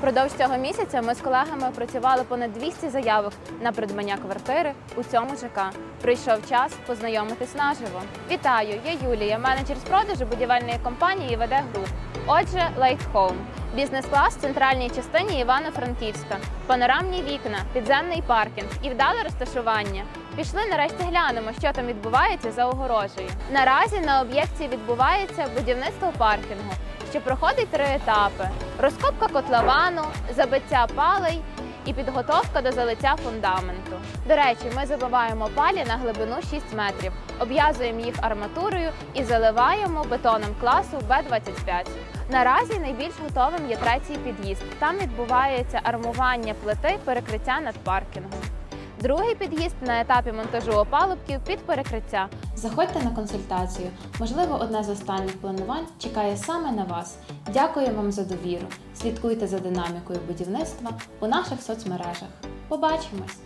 Впродовж цього місяця ми з колегами опрацювали понад 200 заявок на придбання квартири у цьому ЖК. Прийшов час познайомитись наживо. Вітаю, я Юлія, менеджер з продажу будівельної компанії ВД Груп. Отже, Home. Бізнес-клас в центральній частині Івано-Франківська, панорамні вікна, підземний паркінг і вдале розташування. Пішли нарешті глянемо, що там відбувається за огорожею. Наразі на об'єкті відбувається будівництво паркінгу, що проходить три етапи: розкопка котловану, забиття палей і підготовка до залиття фундаменту. До речі, ми забиваємо палі на глибину 6 метрів, обв'язуємо їх арматурою і заливаємо бетоном класу Б25. Наразі найбільш готовим є третій під'їзд. Там відбувається армування плити перекриття над паркінгом. Другий під'їзд на етапі монтажу опалубків під перекриття. Заходьте на консультацію. Можливо, одне з останніх планувань чекає саме на вас. Дякую вам за довіру. Слідкуйте за динамікою будівництва у наших соцмережах. Побачимось!